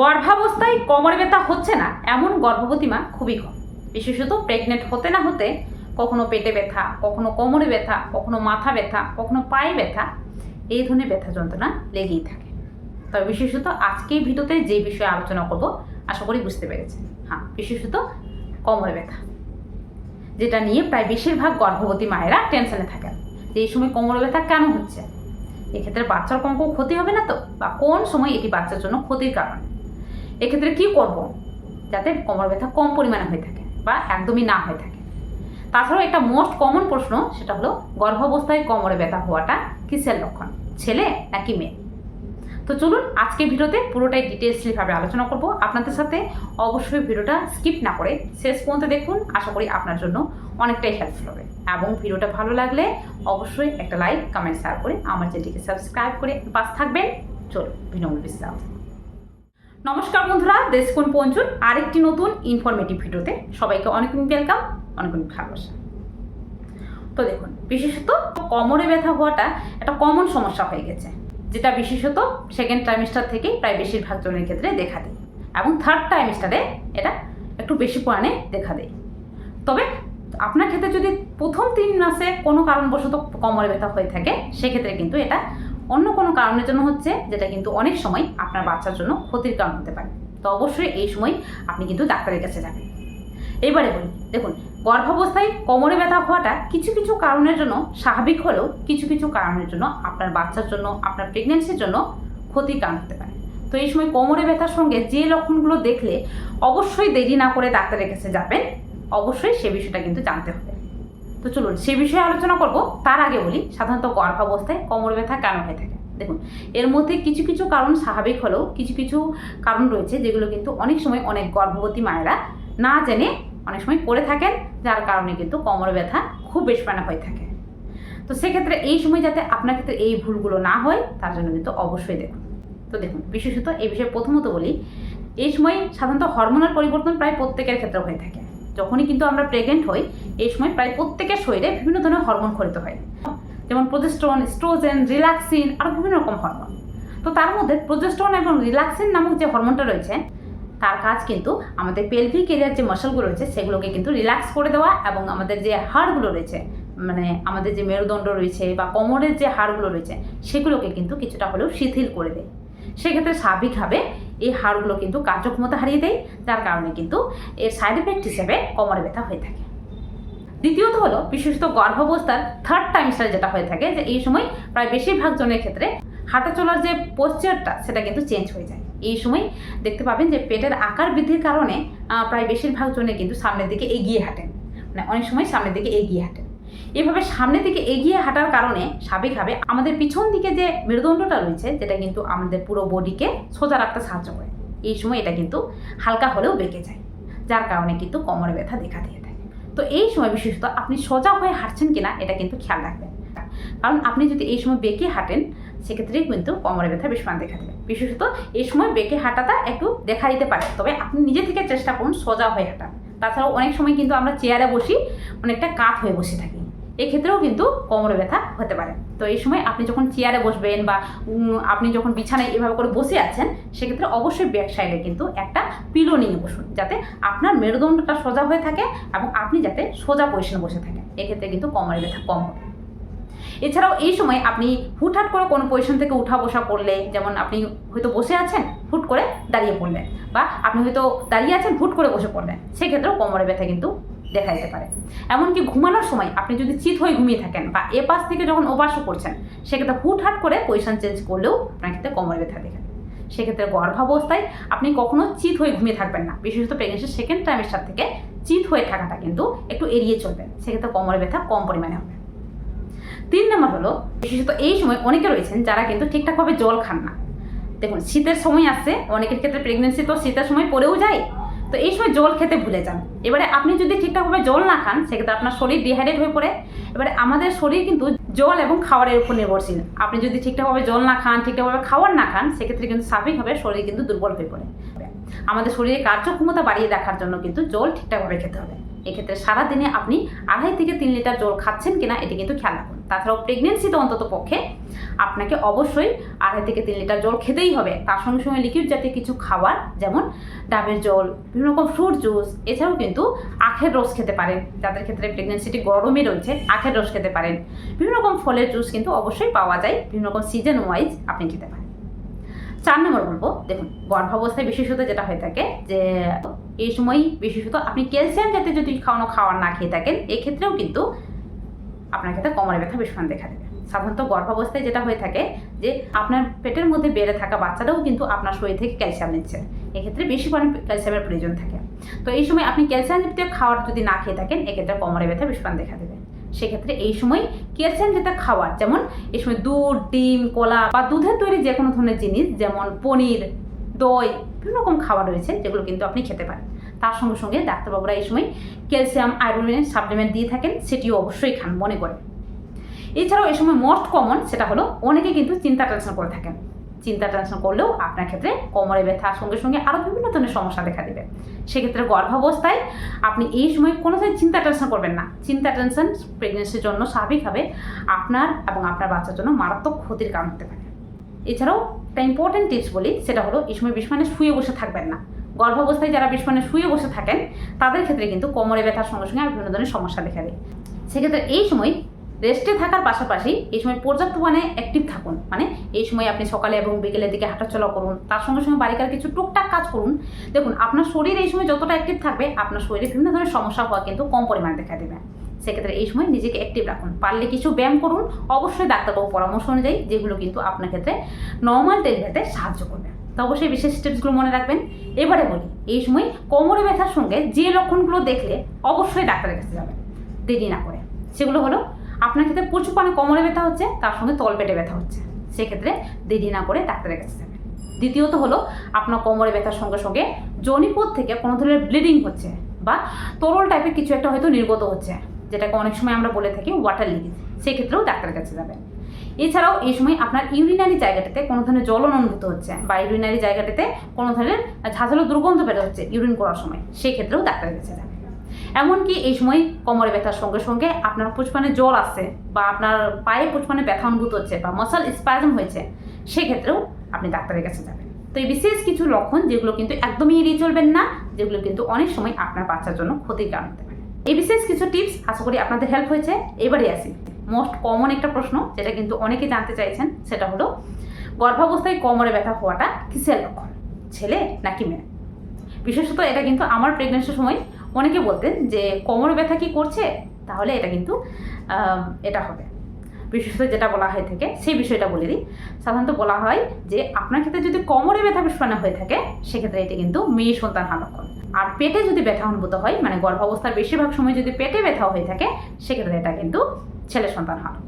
গর্ভাবস্থায় কোমর ব্যথা হচ্ছে না, এমন গর্ভবতী মা খুবই কম। বিশেষত প্রেগনেন্ট হতে না হতে কখনো পেটে ব্যথা, কখনো কোমরে ব্যথা, কখনো মাথা ব্যথা, কখনো পায়ে ব্যথা, এই ধরনের ব্যথা যন্ত্রণা লেগেই থাকে। তবে বিশেষত আজকে ভিডিওতে যে বিষয়ে আলোচনা করব, আশা করি বুঝতে পেরেছেন। হ্যাঁ বিশেষত কোমরে ব্যথা, যেটা নিয়ে প্রায় বেশিরভাগ গর্ভবতী মায়েরা টেনশনে থাকেন। যে এই সময় কোমরে ব্যথা কেন হচ্ছে? এক্ষেত্রে বাচ্চার কোনো ক্ষতি হবে না তো? বা কোন সময় এটি বাচ্চার জন্য ক্ষতির কারণ? এক্ষেত্রে কি করব? যাতে কোমর ব্যথা কম পরিমাণে হয়ে থাকে বা একদমই না হয়ে থাকে। তাছাড়াও একটা মোস্ট কমন প্রশ্ন, সেটা হলো, গর্ভাবস্থায় কোমরে ব্যথা হওয়াটা কিসের লক্ষণ? ছেলে নাকি মেয়ে? তো চলুন আজকে ভিডিওতে পুরোটাই ডিটেলসলিভাবে আলোচনা করব। আপনাদের সাথে অবশ্যই ভিডিওটা স্কিপ না করে শেষ পর্যন্ত দেখুন। আশা করি আপনার জন্য অনেকটাই হেল্পফুল হবে। এবং ভিডিওটা ভালো লাগলে অবশ্যই একটা লাইক কমেন্ট শেয়ার করে আমার চ্যানেলটিকে সাবস্ক্রাইব করে পাশ থাকবেন। চলুন বিনম্র বিশ্রাম নমস্কার বন্ধুরা, দেশকোণ পঞ্চুর আরেকটি নতুন ইনফরমেটিভ ভিডিওতে সবাইকে অনেক ওয়েলকাম অনেক অনেক ভালোবাসা। তো দেখুন, বিশেষত কোমরে ব্যথা হওয়াটা একটা কমন সমস্যা হয়ে গেছে, যেটা বিশেষত সেকেন্ড ট্রাইমিস্টার থেকে প্রায় বেশিরভাগ জনের ক্ষেত্রে দেখা দেয় এবং থার্ড ট্রাইমিস্টারে এটা একটু বেশি পরিমাণে দেখা দেয়। তবে আপনার ক্ষেত্রে যদি প্রথম তিন মাসে কোনো কারণবশত কোমরে ব্যথা হয়ে থাকে, সেক্ষেত্রে কিন্তু এটা অন্য কোনো কারণের জন্য হচ্ছে যেটা কিন্তু অনেক সময় আপনার বাচ্চার জন্য ক্ষতির কারণ হতে পারে। তো অবশ্যই এই সময় আপনি কিন্তু ডাক্তারের কাছে যাবেন। এবারে বলি, দেখুন, গর্ভাবস্থায় কোমরে ব্যথা হওয়াটা কিছু কিছু কারণের জন্য স্বাভাবিক হলেও কিছু কিছু কারণের জন্য আপনার বাচ্চার জন্য, আপনার প্রেগনেন্সির জন্য ক্ষতির কারণ হতে পারে। তো এই সময় কোমরে ব্যথার সঙ্গে যে লক্ষণগুলো দেখলে অবশ্যই দেরি না করে ডাক্তারের কাছে যাবেন। অবশ্যই সে বিষয়টা কিন্তু জানতে হবে। তো চলুন সে বিষয়ে আলোচনা করব। তার আগে বলি, সাধারণত গর্ভাবস্থায় কোমর ব্যথা কেন হয়ে থাকে? দেখুন, এর মধ্যে কিছু কিছু কারণ স্বাভাবিক হলেও কিছু কিছু কারণ রয়েছে যেগুলো কিন্তু অনেক সময় অনেক গর্ভবতী মায়েরা না জেনে অনেক সময় করে থাকেন, যার কারণে কিন্তু কোমর ব্যথা খুব বেশ পানা হয়ে থাকে। তো সেক্ষেত্রে এই সময় যাতে আপনার ক্ষেত্রে এই ভুলগুলো না হয়, তার জন্য কিন্তু অবশ্যই দেখুন। তো দেখুন, বিশেষত এই বিষয়ে প্রথমত বলি, এই সময় সাধারণত হরমোনাল পরিবর্তন প্রায় প্রত্যেকের ক্ষেত্রে হয়ে থাকে। যখনই কিন্তু আমরা প্রেগনেন্ট হই, এই সময় প্রায় প্রত্যেকের শরীরে বিভিন্ন ধরনের হরমোন খরিত হয়। যেমন প্রোজেস্ট্রন স্ট্রোজেন রিল্যাক্সিন আরও বিভিন্ন রকম হরমোন তো তার মধ্যে প্রোজেস্ট্রন এবং রিল্যাক্সিন নামক যে হরমোনটা রয়েছে, তার কাজ কিন্তু আমাদের পেলভিক এরিয়ার যে মাসলগুলো রয়েছে, সেগুলোকে কিন্তু রিল্যাক্স করে দেওয়া এবং আমাদের যে হাড়গুলো রয়েছে মানে আমাদের যে মেরুদণ্ড রয়েছে বা কোমরের যে হাড়গুলো রয়েছে, সেগুলোকে কিন্তু কিছুটা হলেও শিথিল করে দেয়। সেক্ষেত্রে স্বাভাবিকভাবে এই হাড়গুলো কিন্তু কার্যক্ষমতা হারিয়ে দেয়, যার কারণে কিন্তু এর সাইড এফেক্ট হিসেবে কোমরে ব্যথা হয়ে থাকে। দ্বিতীয়ত হলো বিশেষত গর্ভাবস্থার থার্ড টাইমস্টার যেটা হয়ে থাকে, যে এই সময় প্রায় বেশিরভাগ জনের ক্ষেত্রে হাঁটা চলার যে পোশ্চারটা সেটা কিন্তু চেঞ্জ হয়ে যায়। এই সময় দেখতে পাবেন যে পেটের আকার বৃদ্ধির কারণে প্রায় বেশিরভাগ জনে কিন্তু সামনের দিকে এগিয়ে হাঁটেন। মানে অনেক সময় সামনের দিকে এগিয়ে হাঁটেন। এভাবে সামনের দিকে এগিয়ে হাঁটার কারণে স্বাভাবিকভাবে আমাদের পিছন দিকে যে মেরুদণ্ডটা রয়েছে, যেটা কিন্তু আমাদের পুরো বডিকে সোজা রাখতে সাহায্য করে। এই সময় এটা কিন্তু হালকা হলেও বেঁকে যায়, যার কারণে কিন্তু কোমরে ব্যথা দেখা দিয়ে থাকে তো এই সময় বিশেষত আপনি সোজা হয়ে হাঁটছেন কিনা, এটা কিন্তু খেয়াল রাখবেন। কারণ আপনি যদি এই সময় বেঁকে হাঁটেন, সেক্ষেত্রে কিন্তু কোমরে ব্যথা বেশ মান দেখা দেবে। বিশেষত এই সময় বেঁকে হাঁটাটা একটু দেখা দিতে পারে। তবে আপনি নিজে থেকে চেষ্টা করুন সোজা হয়ে হাঁটা। তাছাড়াও অনেক সময় কিন্তু আমরা চেয়ারে বসি, অনেকটা কাত হয়ে বসে থাকি। এক্ষেত্রেও কিন্তু কোমরে ব্যথা হতে পারে। তো এই সময় আপনি যখন চেয়ারে বসবেন বা আপনি যখন বিছানায় এভাবে করে বসে আছেন, সেক্ষেত্রে অবশ্যই ব্যাক সাইডে কিন্তু একটা পিলো নিয়ে বসুন, যাতে আপনার মেরুদণ্ডটা সোজা হয়ে থাকে এবং আপনি যাতে সোজা পজিশনে বসে থাকেন। এক্ষেত্রে কিন্তু কোমরে ব্যথা কম হবে। এছাড়াও এই সময় আপনি হুটহাট করে কোনো পজিশন থেকে উঠা বসা করলে, যেমন আপনি হয়তো বসে আছেন, হুট করে দাঁড়িয়ে পড়লেন বা আপনি হয়তো দাঁড়িয়ে আছেন, হুট করে বসে পড়লেন, সেক্ষেত্রেও কোমরে ব্যথা কিন্তু দেখা যেতে পারে। এমনকি ঘুমানোর সময় আপনি যদি চিত হয়ে ঘুমিয়ে থাকেন বা এ পাশ থেকে যখন ওপাশও করছেন, সেক্ষেত্রে হুটহাট করে পজিশন চেঞ্জ করলেও আপনার ক্ষেত্রে কোমরে ব্যথা দেখা। দেবে। সেক্ষেত্রে গর্ভাবস্থায় আপনি কখনো চিত হয়ে ঘুমিয়ে থাকবেন না। বিশেষত প্রেগনেন্সির সেকেন্ড ট্রাইমেস্টার থেকে চিত হয়ে থাকাটা কিন্তু একটু এড়িয়ে চলবেন। সেক্ষেত্রে কোমরে ব্যথা কম পরিমাণে হবে। তিন নম্বর হলো, বিশেষত এই সময় অনেকে রয়েছেন যারা কিন্তু ঠিকঠাকভাবে জল খান না। দেখুন, শীতের সময় আসছে অনেকের ক্ষেত্রে প্রেগনেন্সি তো শীতের সময় পড়েও যায় তো এই সময় জল খেতে ভুলে যান। এবারে আপনি যদি ঠিকঠাকভাবে জল না খান, সেক্ষেত্রে আপনার শরীর ডিহাইড্রেট হয়ে পড়ে। এবারে আমাদের শরীর কিন্তু জল এবং খাবারের উপর নির্ভরশীল। আপনি যদি ঠিকঠাকভাবে জল না খান, ঠিকঠাকভাবে খাবার না খান, সেক্ষেত্রে কিন্তু স্বাভাবিকভাবে শরীর কিন্তু দুর্বল হয়ে পড়ে। আমাদের শরীরে কার্যক্ষমতা বাড়িয়ে রাখার জন্য কিন্তু জল ঠিকঠাকভাবে খেতে হবে। এক্ষেত্রে সারাদিনে আপনি আড়াই থেকে তিন লিটার জল খাচ্ছেন কিনা, এটি কিন্তু খেয়াল রাখুন। তাছাড়াও প্রেগনেন্সিতে অন্তত পক্ষে আপনাকে অবশ্যই আড়াই থেকে তিন লিটার জল খেতেই হবে। তার সঙ্গে সঙ্গে লিকুইড জাতীয় কিছু খাবার, যেমন ডাবের জল, বিভিন্ন রকম ফ্রুট জুস এছাড়াও কিন্তু আখের রস খেতে পারেন। যাদের ক্ষেত্রে প্রেগনেন্সিটি গরমে রয়েছে, আখের রস খেতে পারেন। বিভিন্ন রকম ফলের জুস কিন্তু অবশ্যই পাওয়া যায়। বিভিন্ন রকম সিজন ওয়াইজ আপনি খেতে পারেন। চার নম্বর বলব, দেখুন, গর্ভাবস্থায় বিশেষত যেটা হয়ে থাকে যে, এই সময় বিশেষত আপনি ক্যালসিয়াম জাতীয় যদি খাওয়ানো খাওয়ার না খেয়ে থাকেন, এক্ষেত্রেও কিন্তু আপনার ক্ষেত্রে কোমরে ব্যথা ভীষণ দেখা দেবে। সাধারণত গর্ভাবস্থায় যেটা হয়ে থাকে যে আপনার পেটের মধ্যে বেড়ে থাকা বাচ্চাটাও কিন্তু আপনার শরীর থেকে ক্যালসিয়াম নিচ্ছে। এক্ষেত্রে বেশি পরিমাণে ক্যালসিয়ামের প্রয়োজন থাকে। তো এই সময় আপনি ক্যালসিয়াম জাতীয় খাবার যদি না খেয়ে থাকেন, এক্ষেত্রে কোমরে ব্যথা ভীষণ দেখা দেবে। সেক্ষেত্রে এই সময় ক্যালসিয়াম জাতীয় খাবার যেমন এই সময় দুধ, ডিম, কলা বা দুধের তৈরি যে কোনো ধরনের জিনিস, যেমন পনির, দই, বিভিন্ন রকম খাবার রয়েছে, যেগুলো কিন্তু আপনি খেতে পারেন। তার সঙ্গে সঙ্গে ডাক্তারবাবুরা এই সময় ক্যালসিয়াম, আয়রনের সাপ্লিমেন্ট দিয়ে থাকেন, সেটিও অবশ্যই খান মনে করে এছাড়াও এই সময় মোস্ট কমন সেটা হলো, অনেকে কিন্তু চিন্তা টেনশন করে থাকেন। চিন্তা টেনশন করলেও আপনার ক্ষেত্রে কোমরে ব্যথার সঙ্গে সঙ্গে আরও বিভিন্ন ধরনের সমস্যা দেখা দেবে। সেক্ষেত্রে গর্ভাবস্থায় আপনি এই সময় কোনো ধরনের চিন্তা টেনশন করবেন না। চিন্তা টেনশন প্রেগনেন্সির জন্য স্বাভাবিকভাবে আপনার এবং আপনার বাচ্চার জন্য মারাত্মক ক্ষতির কারণ হতে পারে। এছাড়াও একটা ইম্পর্টেন্ট টিপস বলি, সেটা হলো, এই সময় বিষ্মানে শুয়ে বসে থাকবেন না। গর্ভাবস্থায় যারা বিষ্মানে শুয়ে বসে থাকেন, তাদের ক্ষেত্রে কিন্তু কোমরে ব্যথার সঙ্গে সঙ্গে আর বিভিন্ন ধরনের সমস্যা দেখা দেয়। সেক্ষেত্রে এই সময় রেস্টে থাকার পাশাপাশি এই সময় পর্যাপ্ত মানে অ্যাক্টিভ থাকুন। মানে এই সময় আপনি সকালে এবং বিকেলের দিকে হাঁটাচলা করুন, তার সঙ্গে সঙ্গে বাড়িকার কিছু টুকটাক কাজ করুন। দেখুন, আপনার শরীর এই সময় যতটা অ্যাক্টিভ থাকবে, আপনার শরীরে বিভিন্ন ধরনের সমস্যা হওয়া কিন্তু কম পরিমাণে দেখা দেবে। সেক্ষেত্রে এই সময় নিজেকে অ্যাক্টিভ রাখুন। পারলে কিছু ব্যায়াম করুন, অবশ্যই ডাক্তারবাবু পরামর্শ অনুযায়ী, যেগুলো কিন্তু আপনার ক্ষেত্রে নর্মাল ডেলিভারিতে সাহায্য করবে। তো অবশ্যই বিশেষ স্টেপসগুলো মনে রাখবেন। এবারে বলি, এই সময় কোমরে ব্যথার সঙ্গে যে লক্ষণগুলো দেখলে অবশ্যই ডাক্তারের কাছে যাবেন। দেরি না করে। সেগুলো হলো, আপনার ক্ষেত্রে প্রচুর পরিমাণে কোমরে ব্যথা হচ্ছে, তার সঙ্গে তলপেটে ব্যথা হচ্ছে। সেক্ষেত্রে দেরি না করে ডাক্তারের কাছে যাবেন। দ্বিতীয়ত হলো, আপনার কোমরে ব্যথার সঙ্গে সঙ্গে জনিপথ থেকে কোনো ধরনের ব্লিডিং হচ্ছে বা তরল টাইপের কিছু একটা হয়তো নির্গত হচ্ছে, যেটাকে অনেক সময় আমরা বলে থাকি ওয়াটার লিকেজ সেক্ষেত্রেও ডাক্তারের কাছে যাবেন। এছাড়াও এই সময় আপনার ইউরিনারি জায়গাটাতে কোনো ধরনের জ্বলন অনুভূত হচ্ছে। বা ইউরিনারি জায়গাটাতে কোনো ধরনের ঝাঁঝালো দুর্গন্ধ বের হচ্ছে ইউরিন করার সময়। সেক্ষেত্রেও ডাক্তারের কাছে যাবেন এমনকি এই সময় কোমরে ব্যথার সঙ্গে সঙ্গে আপনার পুষ্পানে জল আসছে বা আপনার পায়ে পুষ্পানে ব্যথা অনুভূত হচ্ছে বা মশাল স্প্যাজম হয়েছে, সেক্ষেত্রেও আপনি ডাক্তারের কাছে যাবেন। তো এই বিশেষ কিছু লক্ষণ যেগুলো কিন্তু একদমই এড়িয়ে চলবেন না, যেগুলো কিন্তু অনেক সময় আপনার বাচ্চার জন্য ক্ষতির কারণ হতে পারে। এই বিশেষ কিছু টিপস আশা করি আপনাদের হেল্প হয়েছে। এবারে আসি। মোস্ট কমন একটা প্রশ্ন যেটা কিন্তু অনেকে জানতে চাইছেন, সেটা হলো, গর্ভাবস্থায় কোমরে ব্যথা হওয়াটা কিসের লক্ষণ, ছেলে নাকি মেয়ে? বিশেষত এটা কিন্তু আমার প্রেগনেন্সির সময় অনেকে বলতেন যে, কোমরে ব্যথা কি করছে? তাহলে এটা কিন্তু এটা হবে। বিশেষত যেটা বলা হয়ে থাকে, সেই বিষয়টা বলে দিই। সাধারণত বলা হয় যে, আপনার ক্ষেত্রে যদি কোমরে ব্যথা বিস্ফোরণ হয়ে থাকে, সেক্ষেত্রে এটি কিন্তু মেয়ে সন্তান হওয়ার লক্ষণ। আর পেটে যদি ব্যথা অনুভূত হয় মানে গর্ভাবস্থার বেশিরভাগ সময় যদি পেটে ব্যথা হয়ে থাকে, সেক্ষেত্রে এটা কিন্তু ছেলে সন্তান হওয়ার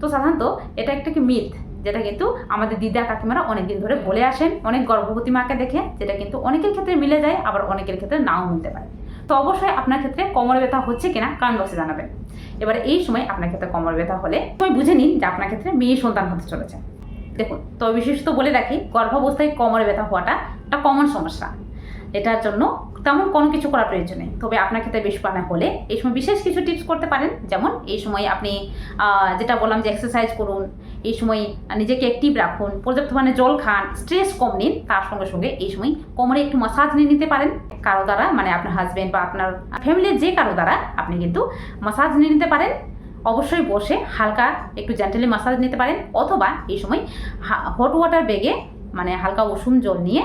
তো সাধারণত এটা একটা কি মিথ যেটা কিন্তু আমাদের দিদা কাকিমারা অনেকদিন ধরে বলে আসেন, অনেক গর্ভবতী মাকে দেখে, যেটা কিন্তু অনেকের ক্ষেত্রে মিলে যায়, আবার অনেকের ক্ষেত্রে নাও মিলতে পারে। তো অবশ্যই আপনার ক্ষেত্রে কোমরে ব্যথা হচ্ছে কিনা কারণ বক্সে জানাবেন। এবারে এই সময় আপনার ক্ষেত্রে কোমর ব্যথা হলে তুমি বুঝে নিন যে আপনার ক্ষেত্রে মেয়ে সন্তান হতে চলেছে। দেখুন তো বিশেষত বলে রাখি, গর্ভাবস্থায় কোমরে ব্যথা হওয়াটা একটা কমন সমস্যা। এটার জন্য তেমন কোনো কিছু করার প্রয়োজন নেই। তবে আপনার ক্ষেত্রে বেশ পানা হলে এই সময় বিশেষ কিছু টিপস করতে পারেন। যেমন এই সময় আপনি যেটা বললাম যে এক্সারসাইজ করুন, এই সময় নিজেকে অ্যাক্টিভ রাখুন পর্যাপ্ত মানে জল খান স্ট্রেস কম নিন, তার সঙ্গে সঙ্গে এই সময় কোমরে একটু মাসাজ নিয়ে নিতে পারেন। কারও দ্বারা মানে আপনার হাজবেন্ড বা আপনার ফ্যামিলির যে কারও দ্বারা আপনি কিন্তু মাসাজ নিয়ে নিতে পারেন। অবশ্যই বসে হালকা একটু জেন্টালি মাসাজ নিতে পারেন। অথবা এই সময় হট ওয়াটার বেগে মানে হালকা উষুম জল নিয়ে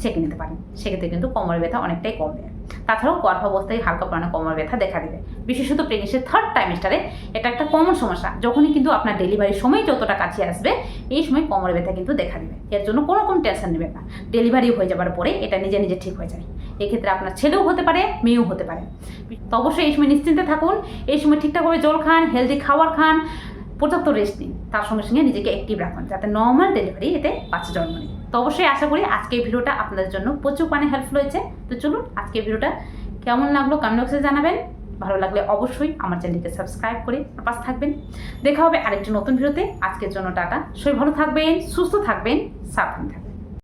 সেঁকে নিতে পারেন। সেক্ষেত্রে কিন্তু কোমর ব্যথা অনেকটাই কমবে। তাছাড়াও গর্ভাবস্থায় হালকা পরিমাণে কোমর ব্যথা দেখা দিবে। বিশেষত প্রেগনেন্সির থার্ড টাইমেস্টারে এটা একটা কমন সমস্যা। যখনই কিন্তু আপনার ডেলিভারির সময় যতটা কাছে আসবে, এই সময় কোমর ব্যথা কিন্তু দেখা দিবে। এর জন্য কোনো রকম টেনশন নেবেন না। ডেলিভারি হয়ে যাবার পরে এটা নিজে নিজে ঠিক হয়ে যায়। এক্ষেত্রে আপনার ছেলেও হতে পারে, মেয়েও হতে পারে। তো অবশ্যই এই সময় নিশ্চিন্তে থাকুন। এই সময় ঠিকঠাকভাবে জল খান হেলদি খাবার খান, পর্যাপ্ত রেস্ট নিন। তার সঙ্গে সঙ্গে নিজেকে অ্যাক্টিভ রাখুন, যাতে নর্মাল ডেলিভারি এতে বাচ্চা জন্ম নেয়। তো অবশ্যই আশা করি আজকের ভিডিওটা আপনাদের জন্য প্রচুর মানে হেল্পফুল হয়েছে। তো চলুন আজকের ভিডিওটা কেমন লাগল কমেন্ট বক্সে জানাবেন। ভালো লাগলে অবশ্যই আমার চ্যানেলকে সাবস্ক্রাইব করে পাশে থাকবেন। দেখা হবে আরেকটি নতুন ভিডিওতে। আজকের জন্য টাটা। সবাই ভালো থাকবেন, সুস্থ থাকবেন, সাবধান থাকবেন।